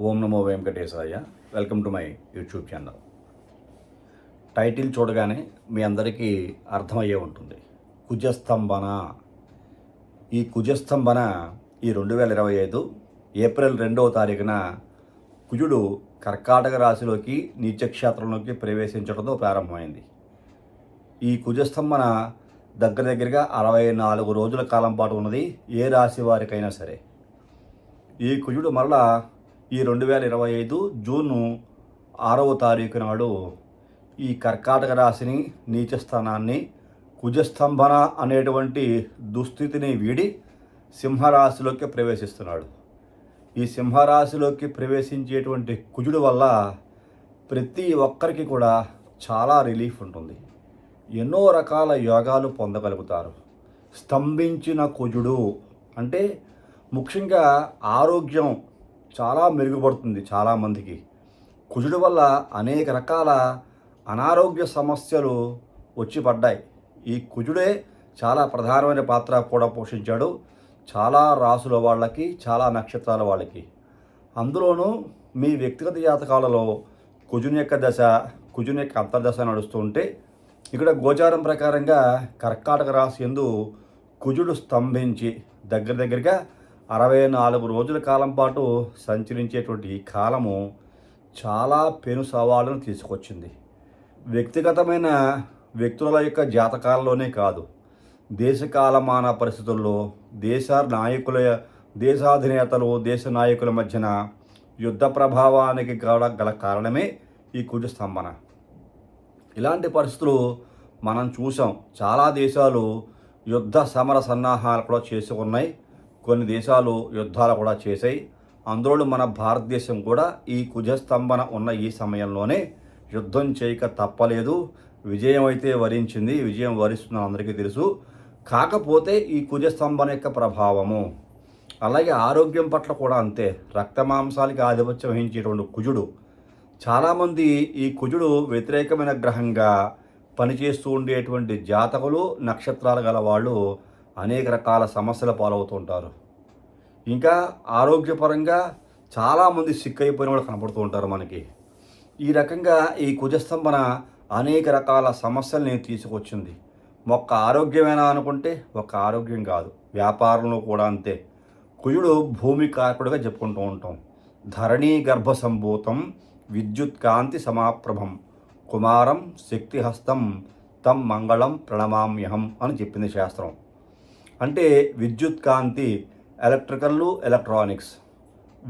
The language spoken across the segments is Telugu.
ఓం నమో వెంకటేశాయ. Welcome to my YouTube channel. Title చూడగానే మీ అందరికీ అర్థమయ్యే ఉంటుంది. కుజస్తంభన. ఈ కుజస్తంభన ఈ రెండు వేల ఇరవై ఐదు ఏప్రిల్ రెండవ తారీఖున కుజుడు కర్కాటక రాశిలోకి నీచక్షేత్రంలోకి ప్రవేశించడంతో ప్రారంభమైంది. ఈ కుజస్తంభన దగ్గర దగ్గరగా అరవై నాలుగు రోజుల కాలం పాటు ఉన్నది. ఏ రాశి వారికైనా సరే. ఈ కుజుడు మరలా ఈ రెండు వేల ఇరవై ఐదు జూన్ ఆరవ తారీఖు నాడు ఈ కర్కాటక రాశిని నీచస్థానాన్ని కుజస్తంభన అనేటువంటి దుస్థితిని వీడి సింహరాశిలోకి ప్రవేశిస్తున్నాడు. ఈ సింహరాశిలోకి ప్రవేశించేటువంటి కుజుడు వల్ల ప్రతి ఒక్కరికి కూడా చాలా రిలీఫ్ ఉంటుంది. ఎన్నో రకాల యోగాలు పొందగలుగుతారు. స్తంభించిన కుజుడు అంటే ముఖ్యంగా ఆరోగ్యం చాలా మెరుగుపడుతుంది చాలామందికి కుజుడు వల్ల అనేక రకాల అనారోగ్య సమస్యలు వచ్చి పడ్డాయి. ఈ కుజుడే చాలా ప్రధానమైన పాత్ర కూడా పోషించాడు. చాలా రాసుల వాళ్ళకి చాలా నక్షత్రాల వాళ్ళకి. అందులోనూ మీ వ్యక్తిగత జాతకాలలో కుజుని యొక్క దశ కుజుని యొక్క అంతర్దశ నడుస్తూ ఉంటే ఇక్కడ గోచారం ప్రకారంగా కర్కాటక రాశి ఎందు కుజుడు స్తంభించి దగ్గర దగ్గరగా అరవై నాలుగు రోజుల కాలం పాటు సంచరించేటువంటి ఈ కాలము చాలా పెను సవాళ్ళను తీసుకొచ్చింది. వ్యక్తిగతమైన వ్యక్తుల యొక్క జాతకాలలోనే కాదు దేశకాలమాన పరిస్థితుల్లో దేశ నాయకుల దేశాధినేతలు దేశ నాయకుల మధ్యన యుద్ధ ప్రభావానికి కూడా గల కారణమే ఈ కుజ స్తంభన. ఇలాంటి పరిస్థితులు మనం చూసాం. చాలా దేశాలు యుద్ధ సమర సన్నాహాలు కూడా చేసి ఉన్నాయి కొన్ని దేశాలు యుద్ధాలు కూడా చేశాయి. అందులో మన భారతదేశం కూడా ఈ కుజస్తంభన ఉన్న ఈ సమయంలోనే యుద్ధం చేయక తప్పలేదు. విజయం అయితే వరించింది. విజయం వరిస్తుందని అందరికీ తెలుసు. కాకపోతే ఈ కుజస్తంభన యొక్క ప్రభావము అలాగే ఆరోగ్యం పట్ల కూడా అంతే. రక్త మాంసాలకి ఆధిపత్యం వహించేటువంటి కుజుడు చాలామంది ఈ కుజుడు వ్యతిరేకమైన గ్రహంగా పనిచేస్తూ ఉండేటువంటి జాతకులు నక్షత్రాలు గల వాళ్ళు అనేక రకాల సమస్యల పాలవుతుంటారు ఇంకా ఆరోగ్యపరంగా చాలామంది సిక్ అయిపోయిన వాళ్ళు కనపడుతూ ఉంటారు మనకి. ఈ రకంగా ఈ కుజస్తంభన అనేక రకాల సమస్యల్ని తీసుకొచ్చింది. ఒక్క ఆరోగ్యమేనా అనుకుంటే ఒక్క ఆరోగ్యం కాదు. వ్యాపారంలో కూడా అంతే. కుజుడు భూమి కారకుడుగా చెప్పుకుంటూ ఉంటాం. ధరణీ గర్భ సంభూతం విద్యుత్ కాంతి సమాప్రభం కుమారం శక్తిహస్తం తం మంగళం ప్రణమామ్యహం అని చెప్పింది శాస్త్రం. అంటే విద్యుత్ కాంతి ఎలక్ట్రికల్లు ఎలక్ట్రానిక్స్.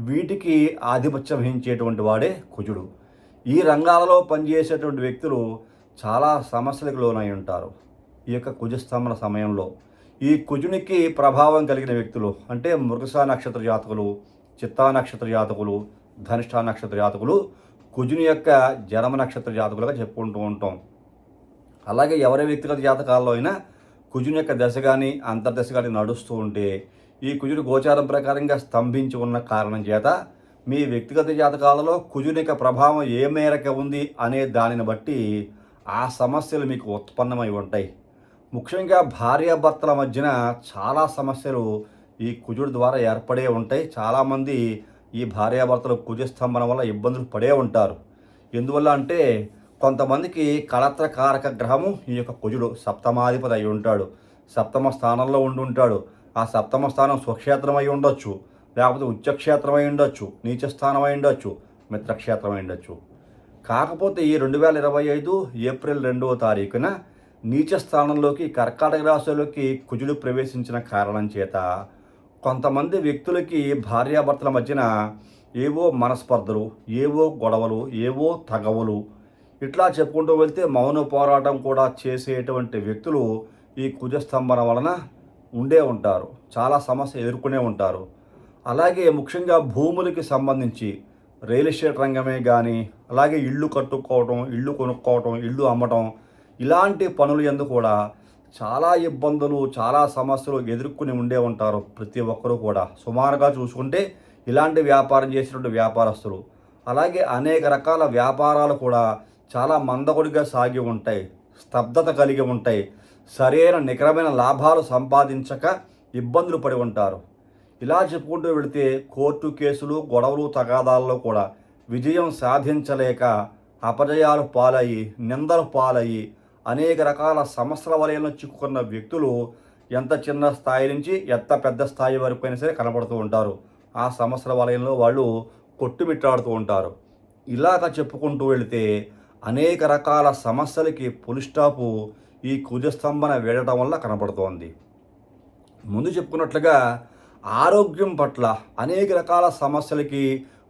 వీటికి ఆధిపత్యం వహించేటువంటి వాడే కుజుడు. ఈ రంగాలలో పనిచేసేటువంటి వ్యక్తులు చాలా సమస్యలకు లోనై ఉంటారు. ఈ యొక్క కుజస్తంభన సమయంలో. ఈ కుజునికి ప్రభావం కలిగిన వ్యక్తులు అంటే మృగశా నక్షత్ర జాతకులు చిత్తా నక్షత్ర జాతకులు ధనిష్ఠా నక్షత్ర జాతకులు కుజుని యొక్క జనమ నక్షత్ర జాతకులుగా చెప్పుకుంటూ ఉంటాం. అలాగే ఎవరి వ్యక్తిగత జాతకాల్లో అయినా కుజుని యొక్క దశ కానీ అంతర్దశ కానీ నడుస్తూ ఉంటే ఈ కుజుడు గోచారం ప్రకారంగా స్తంభించి ఉన్న కారణం చేత మీ వ్యక్తిగత జాతకాలలో కుజుని యొక్క ప్రభావం ఏ మేరకు ఉంది అనే దానిని బట్టి ఆ సమస్యలు మీకు ఉత్పన్నమై ఉంటాయి. ముఖ్యంగా భార్యాభర్తల మధ్యన చాలా సమస్యలు ఈ కుజుడు ద్వారా ఏర్పడే ఉంటాయి. చాలామంది ఈ భార్యాభర్తలు కుజస్తంభన వల్ల ఇబ్బందులు పడే ఉంటారు. ఎందువల్ల అంటే కొంతమందికి కళత్ర కారక గ్రహము ఈ యొక్క కుజుడు సప్తమాధిపతి అయి ఉంటాడు. సప్తమ స్థానంలో ఉండి ఉంటాడు. ఆ సప్తమ స్థానం స్వక్షేత్రం అయి ఉండొచ్చు లేకపోతే ఉచ్చక్షేత్రమై అయి ఉండొచ్చు నీచ స్థానం అయి ఉండొచ్చు మిత్రక్షేత్రం అయి ఉండొచ్చు. కాకపోతే ఈ రెండు వేల ఇరవై ఐదు ఏప్రిల్ రెండవ తారీఖున నీచ స్థానంలోకి కర్కాటక రాశిలోకి కుజుడు ప్రవేశించిన కారణం చేత కొంతమంది వ్యక్తులకి భార్యాభర్తల మధ్యన ఏవో మనస్పర్ధలు ఏవో గొడవలు ఏవో తగవలు ఇట్లా చెప్పుకుంటూ వెళ్తే మౌన పోరాటం కూడా చేసేటువంటి వ్యక్తులు ఈ కుజస్తంభన వలన ఉండే ఉంటారు చాలా సమస్య ఎదుర్కొనే ఉంటారు. అలాగే ముఖ్యంగా భూములకి సంబంధించి రియల్ ఎస్టేట్ రంగమే కానీ అలాగే ఇల్లు కట్టుకోవటం ఇల్లు కొనుక్కోవటం ఇల్లు అమ్మటం ఇలాంటి పనులు ఎందు కూడా చాలా ఇబ్బందులు చాలా సమస్యలు ఎదుర్కొని ఉండే ఉంటారు ప్రతి ఒక్కరూ కూడా. సుమారుగా చూసుకుంటే ఇలాంటి వ్యాపారం చేసినటువంటి వ్యాపారస్తులు అలాగే అనేక రకాల వ్యాపారాలు కూడా చాలా మందకొడిగా సాగి ఉంటాయి స్తబ్దత కలిగి ఉంటాయి. సరైన నికరమైన లాభాలు సంపాదించక ఇబ్బందులు పడి ఉంటారు. ఇలా చెప్పుకుంటూ వెళితే కోర్టు కేసులు గొడవలు తగాదాల్లో కూడా విజయం సాధించలేక అపజయాలు పాలయ్యి నిందలు పాలయ్యి అనేక రకాల సమస్యల వలయంలో చిక్కుకున్న వ్యక్తులు ఎంత చిన్న స్థాయి నుంచి ఎంత పెద్ద స్థాయి వరకు అయినా సరే కనబడుతూ ఉంటారు. ఆ సమస్యల వలయంలో వాళ్ళు కొట్టుమిట్టాడుతూ ఉంటారు. ఇలాగ చెప్పుకుంటూ వెళితే అనేక రకాల సమస్యలకి పులిస్టాపు ఈ కుజస్తంభన వేడటం వల్ల కనబడుతోంది ముందు చెప్పుకున్నట్లుగా ఆరోగ్యం పట్ల అనేక రకాల సమస్యలకి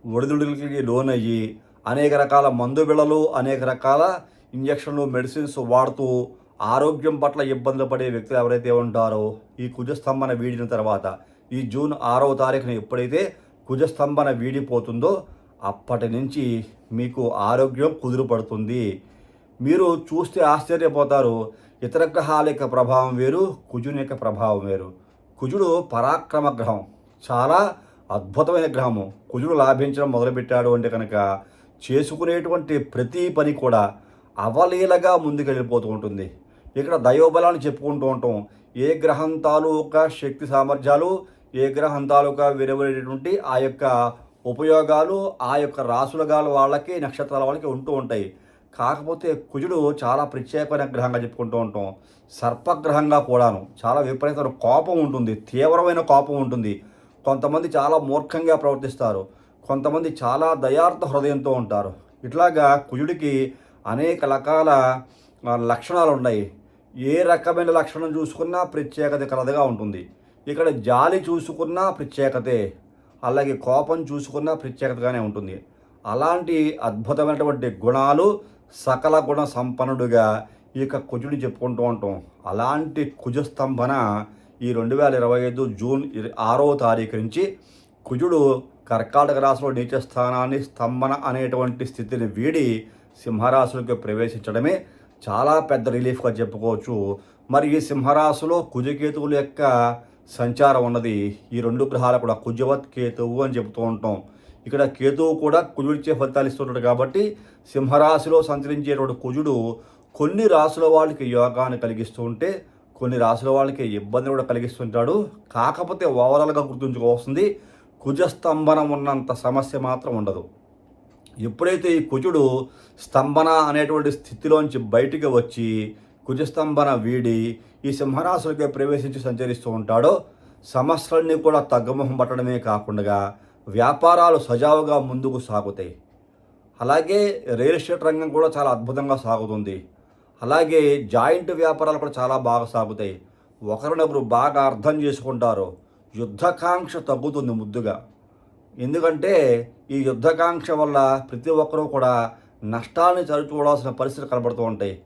ఒడిదుడులకి లోనయ్యి అనేక రకాల మందు బిళ్ళలు అనేక రకాల ఇంజక్షన్లు మెడిసిన్స్ వాడుతూ ఆరోగ్యం పట్ల ఇబ్బందులు పడే వ్యక్తులు ఎవరైతే ఉంటారో ఈ కుజస్తంభన వీడిన తర్వాత ఈ జూన్ ఆరవ తారీఖున ఎప్పుడైతే కుజస్తంభన వీడిపోతుందో అప్పటి నుంచి మీకు ఆరోగ్యం కుదురుపడుతుంది మీరు చూస్తే ఆశ్చర్యపోతారు. ఇతర గ్రహాల యొక్క ప్రభావం వేరు కుజుని యొక్క ప్రభావం వేరు. కుజుడు పరాక్రమ గ్రహం చాలా అద్భుతమైన గ్రహము. కుజుడు లాభించడం మొదలుపెట్టాడు అంటే కనుక చేసుకునేటువంటి ప్రతి పని కూడా అవలీలగా ముందుకెళ్ళిపోతూ ఉంటుంది. ఇక్కడ దైవబలాన్ని చెప్పుకుంటూ ఉంటాం. ఏ గ్రహం తాలూకా శక్తి సామర్థ్యాలు ఏ గ్రహం తాలూకా విరవలేటువంటి ఆ యొక్క ఉపయోగాలు ఆ యొక్క రాసులగాల వాళ్ళకి నక్షత్రాల వాళ్ళకి ఉంటూ ఉంటాయి. కాకపోతే కుజుడు చాలా ప్రత్యేకమైన గ్రహంగా చెప్పుకుంటూ ఉంటాం. సర్పగ్రహంగా కూడాను చాలా విపరీతమైన కోపం ఉంటుంది. తీవ్రమైన కోపం ఉంటుంది. కొంతమంది చాలా మూర్ఖంగా ప్రవర్తిస్తారు. కొంతమంది చాలా దయార్థ హృదయంతో ఉంటారు. ఇట్లాగా కుజుడికి అనేక రకాల లక్షణాలు ఉన్నాయి. ఏ రకమైన లక్షణం చూసుకున్నా ప్రత్యేకత కలదిగా ఉంటుంది. ఇక్కడ జాలి చూసుకున్నా ప్రత్యేకతే అలాగే కోపం చూసుకున్నా ప్రత్యేకతగానే ఉంటుంది. అలాంటి అద్భుతమైనటువంటి గుణాలు సకల గుణ సంపన్నుడుగా ఈ యొక్క కుజుడు చెప్పుకుంటూ ఉంటాం. అలాంటి కుజస్తంభన ఈ రెండు వేల ఇరవై ఐదు జూన్ ఆరో తారీఖు నుంచి కుజుడు కర్కాటక రాశిలో నీచ స్థానాన్ని స్తంభన అనేటువంటి స్థితిని వీడి సింహరాశులకు ప్రవేశించడమే చాలా పెద్ద రిలీఫ్గా చెప్పుకోవచ్చు. మరి ఈ సింహరాశిలో కుజకేతువుల యొక్క సంచారం ఉన్నది. ఈ రెండు గ్రహాలు కూడా కుజవత్ కేతువు అని చెబుతూ ఉంటాం. ఇక్కడ కేతువు కూడా కుజుడిచ్చే ఫలితాలు ఇస్తున్నాడు కాబట్టి సింహరాశిలో సంచరించేటువంటి కుజుడు కొన్ని రాసుల వాళ్ళకి యోగాన్ని కలిగిస్తూ ఉంటే కొన్ని రాసుల వాళ్ళకి ఇబ్బంది కూడా కలిగిస్తుంటాడు కాకపోతే ఓవరాల్గా గుర్తుంచుకోవాల్సింది కుజస్తంభనం ఉన్నంత సమస్య మాత్రం ఉండదు. ఎప్పుడైతే ఈ కుజుడు స్తంభన అనేటువంటి స్థితిలోంచి బయటికి వచ్చి కుజస్తంభన వీడి ఈ సింహరాశులకి ప్రవేశించి సంచరిస్తూ ఉంటాడో సమస్యలన్నీ కూడా తగ్గుముఖం పట్టడమే కాకుండా వ్యాపారాలు సజావుగా ముందుకు సాగుతాయి. అలాగే రియల్ ఎస్టేట్ రంగం కూడా చాలా అద్భుతంగా సాగుతుంది. అలాగే జాయింట్ వ్యాపారాలు కూడా చాలా బాగా సాగుతాయి. ఒకరినొకరు బాగా అర్థం చేసుకుంటారు. యుద్ధకాంక్ష తగ్గుతుంది ముద్దుగా. ఎందుకంటే ఈ యుద్ధకాంక్ష వల్ల ప్రతి ఒక్కరూ కూడా నష్టాన్ని చవిచూడాల్సిన పరిస్థితులు కనబడుతూ ఉంటాయి.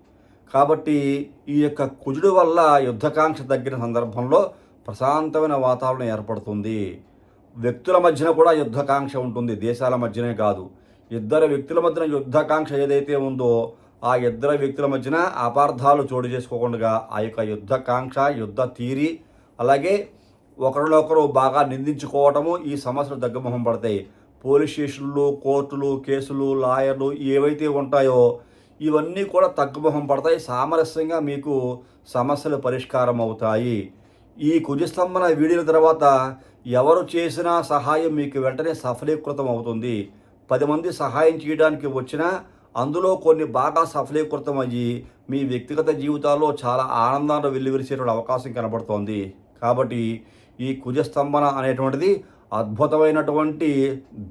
కాబట్టి ఈ యొక్క కుజుడు వల్ల యుద్ధకాంక్ష తగ్గిన సందర్భంలో ప్రశాంతమైన వాతావరణం ఏర్పడుతుంది. వ్యక్తుల మధ్యన కూడా యుద్ధకాంక్ష ఉంటుంది. దేశాల మధ్యనే కాదు. ఇద్దరు వ్యక్తుల మధ్యన యుద్ధకాంక్ష ఏదైతే ఉందో ఆ ఇద్దరు వ్యక్తుల మధ్యన అపార్థాలు చోటు చేసుకోకుండా ఆ యొక్క యుద్ధకాంక్ష యుద్ధ తీరి అలాగే ఒకరినొకరు బాగా నిందించుకోవటము ఈ సమస్యలు దగ్గమొహం పడతాయి. పోలీస్ స్టేషన్లు కోర్టులు కేసులు లాయర్లు ఏవైతే ఉంటాయో ఇవన్నీ కూడా తగ్గుముఖం పడతాయి. సామరస్యంగా మీకు సమస్యలు పరిష్కారం అవుతాయి ఈ కుజస్తంభన వీడిన తర్వాత ఎవరు చేసినా సహాయం మీకు వెంటనే సఫలీకృతం అవుతుంది. పది మంది సహాయం చేయడానికి వచ్చినా అందులో కొన్ని బాగా సఫలీకృతం అయ్యి మీ వ్యక్తిగత జీవితాల్లో చాలా ఆనందాన్ని వెల్లివిరిసేటువంటి అవకాశం కనబడుతోంది. కాబట్టి ఈ కుజస్తంభన అనేటువంటిది అద్భుతమైనటువంటి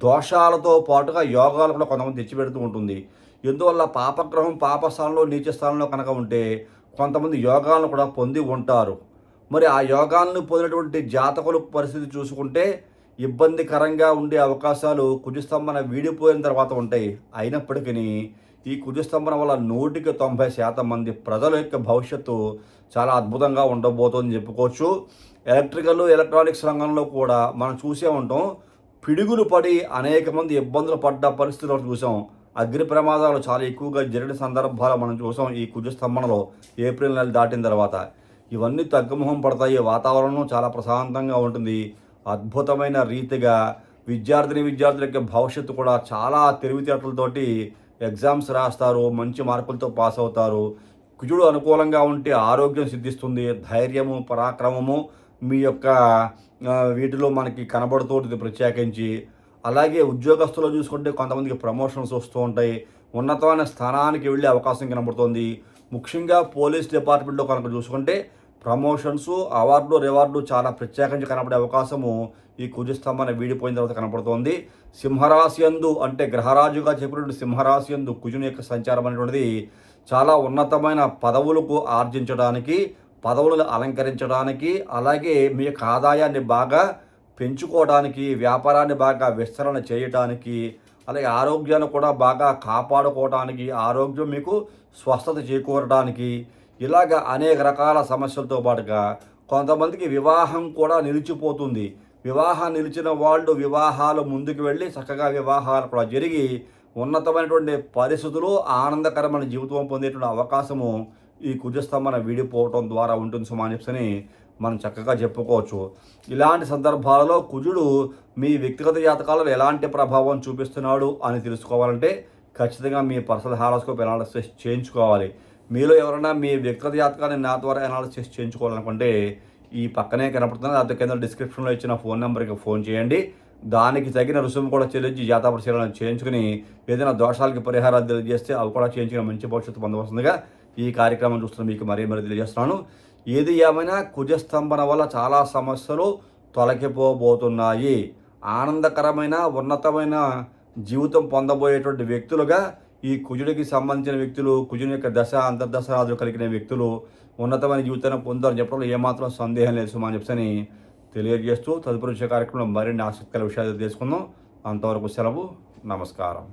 దోషాలతో పాటుగా యోగాలు కూడా కొంతమంది తెచ్చిపెడుతూ ఉంటుంది. ఎందువల్ల పాపగ్రహం పాపస్థానంలో నీచ స్థానంలో కనుక ఉంటే కొంతమంది యోగాలను కూడా పొంది ఉంటారు. మరి ఆ యోగాలను పొందినటువంటి జాతకుల పరిస్థితి చూసుకుంటే ఇబ్బందికరంగా ఉండే అవకాశాలు కుజస్తంభన వీడిపోయిన తర్వాత ఉంటాయి. అయినప్పటికీ ఈ కుజస్తంభన వల్ల నూటికి తొంభై శాతం మంది ప్రజల యొక్క భవిష్యత్తు చాలా అద్భుతంగా ఉండబోతుందని చెప్పుకోవచ్చు. ఎలక్ట్రికల్ ఎలక్ట్రానిక్స్ రంగంలో కూడా మనం చూసే ఉంటాం. పిడుగులు పడి అనేక మంది ఇబ్బందులు పడ్డ పరిస్థితులు చూసాం. అగ్ని ప్రమాదాలు చాలా ఎక్కువగా జరిగిన సందర్భాలు మనం చూసాం ఈ కుజస్తంభనలో. ఏప్రిల్ నెల దాటిన తర్వాత ఇవన్నీ తగ్గుముఖం పడతాయి. వాతావరణం చాలా ప్రశాంతంగా ఉంటుంది. అద్భుతమైన రీతిగా విద్యార్థిని విద్యార్థుల యొక్క భవిష్యత్తు కూడా చాలా తెలివితేటలతోటి ఎగ్జామ్స్ రాస్తారు. మంచి మార్కులతో పాస్ అవుతారు. కుజుడు అనుకూలంగా ఉంటే ఆరోగ్యం సిద్ధిస్తుంది. ధైర్యము పరాక్రమము మీ యొక్క వీటిలో మనకి కనబడుతుంది ప్రత్యేకించి. అలాగే ఉద్యోగస్తులు చూసుకుంటే కొంతమందికి ప్రమోషన్స్ వస్తూ ఉంటాయి. ఉన్నతమైన స్థానానికి వెళ్ళే అవకాశం కనబడుతుంది. ముఖ్యంగా పోలీస్ డిపార్ట్మెంట్లో కనుక చూసుకుంటే ప్రమోషన్స్ అవార్డులు రివార్డులు చాలా ప్రత్యేకంగా కనబడే అవకాశము ఈ కుజస్తంభన వీడిపోయిన తర్వాత కనపడుతోంది. సింహరాశి యందు అంటే గ్రహరాజుగా చెప్పినటువంటి సింహరాశి యందు కుజుని యొక్క సంచారం అనేటువంటిది చాలా ఉన్నతమైన పదవులకు ఆర్జించడానికి పదవులను అలంకరించడానికి అలాగే మీ యొక్క ఆదాయాన్ని బాగా పెంచుకోవడానికి వ్యాపారాన్ని బాగా విస్తరణ చేయటానికి అలాగే ఆరోగ్యాన్ని కూడా బాగా కాపాడుకోవడానికి ఆరోగ్యం మీకు స్వస్థత చేకూరడానికి ఇలాగ అనేక రకాల సమస్యలతో పాటుగా కొంతమందికి వివాహం కూడా నిలిచిపోతుంది. వివాహం నిలిచిన వాళ్ళు వివాహాలు ముందుకు వెళ్ళి చక్కగా వివాహాలు కూడా జరిగి ఉన్నతమైనటువంటి పరిస్థితులు ఆనందకరమైన జీవితం పొందేటువంటి అవకాశము ఈ కుజస్తంభన విడిపోవటం ద్వారా ఉంటుంది సుమానిప్సని మనం చక్కగా చెప్పుకోవచ్చు. ఇలాంటి సందర్భాలలో కుజుడు మీ వ్యక్తిగత జాతకాలలో ఎలాంటి ప్రభావం చూపిస్తున్నాడు అని తెలుసుకోవాలంటే ఖచ్చితంగా మీ పర్సనల్ హారోస్కోప్ అనాలిసిస్ చేయించుకోవాలి. మీలో ఎవరైనా మీ వ్యక్తిగత జాతకాన్ని నా ద్వారా అనాలిసిస్ చేయించుకోవాలనుకుంటే ఈ పక్కనే కనపడుతుంది అది కింద డిస్క్రిప్షన్లో ఇచ్చిన ఫోన్ నెంబర్కి ఫోన్ చేయండి. దానికి తగిన రుసుము కూడా చెల్లించి జాతా పరిశీలన చేయించుకుని ఏదైనా దోషాలకి పరిహారాలు తెలియజేస్తే అవి కూడా చేయించుకుని మంచి భవిష్యత్తు పొందవలసిందిగా ఈ కార్యక్రమం చూస్తున్న మీకు మరీ మరీ తెలియజేస్తున్నాను. ఏది ఏమైనా కుజస్తంభన వల్ల చాలా సమస్యలు తొలగిపోబోతున్నాయి. ఆనందకరమైన ఉన్నతమైన జీవితం పొందబోయేటువంటి వ్యక్తులుగా ఈ కుజుడికి సంబంధించిన వ్యక్తులు కుజుని యొక్క దశ అంతర్దశరాజులు కలిగిన వ్యక్తులు ఉన్నతమైన జీవితాన్ని పొందారని చెప్పడంలో ఏమాత్రం సందేహం లేదు సుమా అని చెప్పని తెలియజేస్తూ తదుపరి విషయ కార్యక్రమంలో మరిన్ని ఆసక్తికర విషయాలు తెలుసుకుందాం. అంతవరకు సెలవు నమస్కారం.